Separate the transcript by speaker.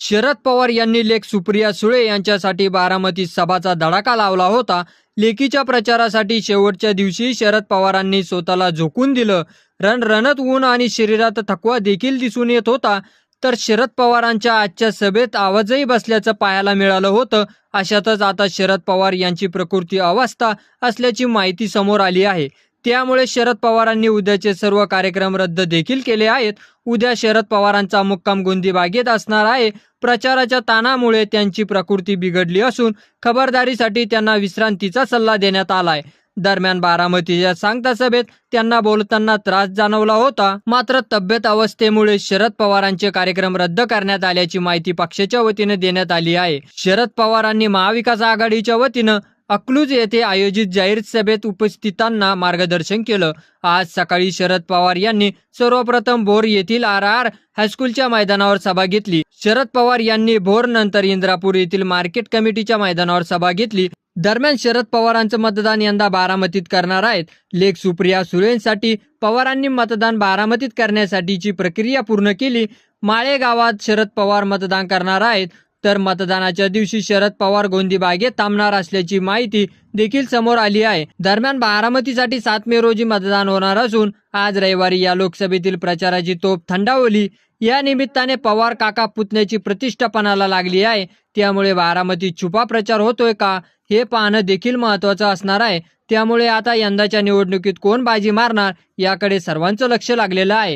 Speaker 1: शरद पवार यांनी लेख सुप्रिया सुळे यांच्यासाठी बारामतीत सभाचा धडाका लावला होता. लेकीच्या प्रचारासाठी शेवटच्या दिवशी शरद पवारांनी स्वतःला झोकून दिलं. रणरणत ऊन आणि शरीरात थकवा देखील दिसून येत होता. तर शरद पवारांच्या आजच्या सभेत आवाजही बसल्याचं पाहायला मिळालं होतं. अशातच आता शरद पवार यांची प्रकृती अवस्था असल्याची माहिती समोर आली आहे. त्यामुळे शरद पवारांनी उद्याचे सर्व कार्यक्रम रद्द देखील केले आहेत. उद्या शरद पवारांचा मुक्काम गोंदी बागेत असणार आहे. प्रचाराच्या ताणामुळे त्यांची प्रकृती बिघडली असून खबरदारीसाठी त्यांना विश्रांतीचा सल्ला देण्यात आलाय. दरम्यान बारामतीच्या सांगता सभेत त्यांना बोलताना त्रास जाणवला होता. मात्र तब्येत अवस्थेमुळे शरद पवारांचे कार्यक्रम रद्द करण्यात आल्याची माहिती पक्षाच्या वतीने देण्यात आली आहे. शरद पवारांनी महाविकास आघाडीच्या वतीनं अकलूज येथे आयोजित जाहीर सभेत उपस्थितांना मार्गदर्शन केलं. आज सकाळी शरद पवार यांनी सर्वप्रथम भोर येथील आर आर हायस्कूलच्या मैदानावर सभा घेतली. शरद पवार यांनी भोर नंतर इंद्रापूर येथील मार्केट कमिटीच्या मैदानावर सभा घेतली. दरम्यान शरद पवारांचं मतदान यंदा बारामतीत करणार आहेत. लेख सुप्रिया सुळेंसाठी पवारांनी मतदान बारामतीत करण्यासाठीची प्रक्रिया पूर्ण केली. माळे गावात शरद पवार मतदान करणार आहेत. तर मतदानाच्या दिवशी शरद पवार गोंदी बागेत थांबणार असल्याची माहिती देखील समोर आली आहे. दरम्यान बारामतीसाठी सात मे रोजी मतदान होणार असून आज रविवारी या लोकसभेतील प्रचाराची तोप थंडावली. या निमित्ताने पवार काका पुतण्याची प्रतिष्ठापनाला लागली आहे. त्यामुळे बारामतीत छुपा प्रचार होतोय का हे पाहणं देखील महत्वाचं असणार आहे. त्यामुळे आता यंदाच्या निवडणुकीत कोण बाजी मारणार याकडे सर्वांचं लक्ष लागलेलं आहे.